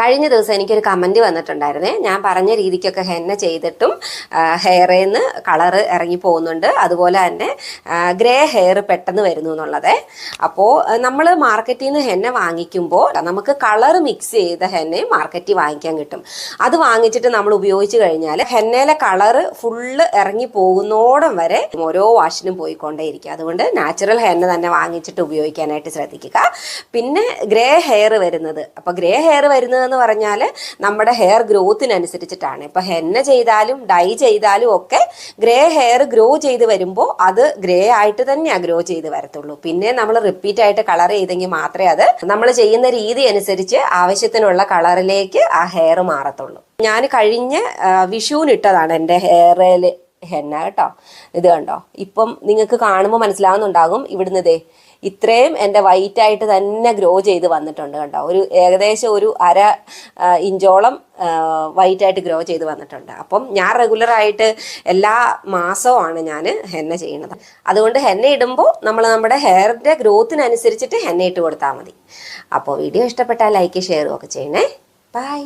കഴിഞ്ഞ ദിവസം എനിക്കൊരു കമന്റ് വന്നിട്ടുണ്ടായിരുന്നേ. ഞാൻ പറഞ്ഞ രീതിക്കൊക്കെ ഹെന്ന ചെയ്തിട്ടും ഹെയറിൽ നിന്ന് കളറ് ഇറങ്ങി പോകുന്നുണ്ട്. അതുപോലെ തന്നെ ഗ്രേ ഹെയർ പെട്ടെന്ന് വരുന്നു എന്നുള്ളത്. അപ്പോൾ നമ്മൾ മാർക്കറ്റിൽ നിന്ന് ഹെന്ന വാങ്ങിക്കുമ്പോൾ നമുക്ക് കളർ മിക്സ് ചെയ്ത ഹെന്നയും മാർക്കറ്റിൽ വാങ്ങിക്കാൻ കിട്ടും. അത് വാങ്ങിച്ചിട്ട് നമ്മൾ ഉപയോഗിച്ച് കഴിഞ്ഞാൽ ഹെന്നയിലെ കളറ് ഫുള്ള് ഇറങ്ങി പോകുന്നോടം വരെ ഓരോ വാഷിനും പോയിക്കൊണ്ടേയിരിക്കും. അതുകൊണ്ട് നാച്ചുറൽ ഹെന്ന തന്നെ വാങ്ങിച്ചിട്ട് ഉപയോഗിക്കാനായിട്ട് ശ്രദ്ധിക്കുക. പിന്നെ ഗ്രേ ഹെയർ വരുന്നത്. അപ്പോൾ ഗ്രേ ഹെയർ വരുന്നതെന്ന് പറഞ്ഞാൽ നമ്മുടെ ഹെയർ ഗ്രോത്തിനനുസരിച്ചിട്ടാണ് ഇപ്പോൾ ഹെന്ന ചെയ്താലും ഡൈ ചെയ്താലും ഒക്കെ ഗ്രേ ഹെയർ ഗ്രോ ചെയ്ത് വരുമ്പോൾ അത് ഗ്രേ ആയിട്ട് തന്നെയാണ് ഗ്രോ ചെയ്ത് വരത്തുള്ളൂ. പിന്നെ നമ്മൾ റിപ്പീറ്റ് ആയിട്ട് കളർ ചെയ്തെങ്കിൽ മാത്രമേ അത് നമ്മൾ ചെയ്യുന്ന രീതി അനുസരിച്ച് ആവശ്യത്തിനുള്ള കളറിലേക്ക് ആ ഹെയർ മാറത്തുള്ളൂ. ഞാൻ കഴിഞ്ഞ വിഷുവിനിട്ടതാണ് എന്റെ ഹെയറിൽ ഹെന്ന കേട്ടോ. ഇത് കണ്ടോ? ഇപ്പം നിങ്ങൾക്ക് കാണുമ്പോൾ മനസ്സിലാവുന്നുണ്ടാകും ഇവിടുന്ന് ഇതേ ഇത്രയും എന്റെ വൈറ്റ് ആയിട്ട് തന്നെ ഗ്രോ ചെയ്ത് വന്നിട്ടുണ്ട് കേട്ടോ ഒരു ഏകദേശം ഒരു അര ഇഞ്ചോളം വൈറ്റ് ആയിട്ട് ഗ്രോ ചെയ്ത് വന്നിട്ടുണ്ട്. അപ്പം ഞാൻ റെഗുലറായിട്ട് എല്ലാ മാസവുമാണ് ഞാൻ ഹെന്ന ചെയ്യുന്നത്. അതുകൊണ്ട് ഹെന്ന ഇടുമ്പോൾ നമ്മൾ നമ്മുടെ ഹെയറിന്റെ ഗ്രോത്തിനനുസരിച്ചിട്ട് ഹെന്ന ഇട്ട് കൊടുത്താൽ മതി. അപ്പോൾ വീഡിയോ ഇഷ്ടപ്പെട്ടാൽ ലൈക്ക് ഷെയറും ഒക്കെ ചെയ്യണേ. ബൈ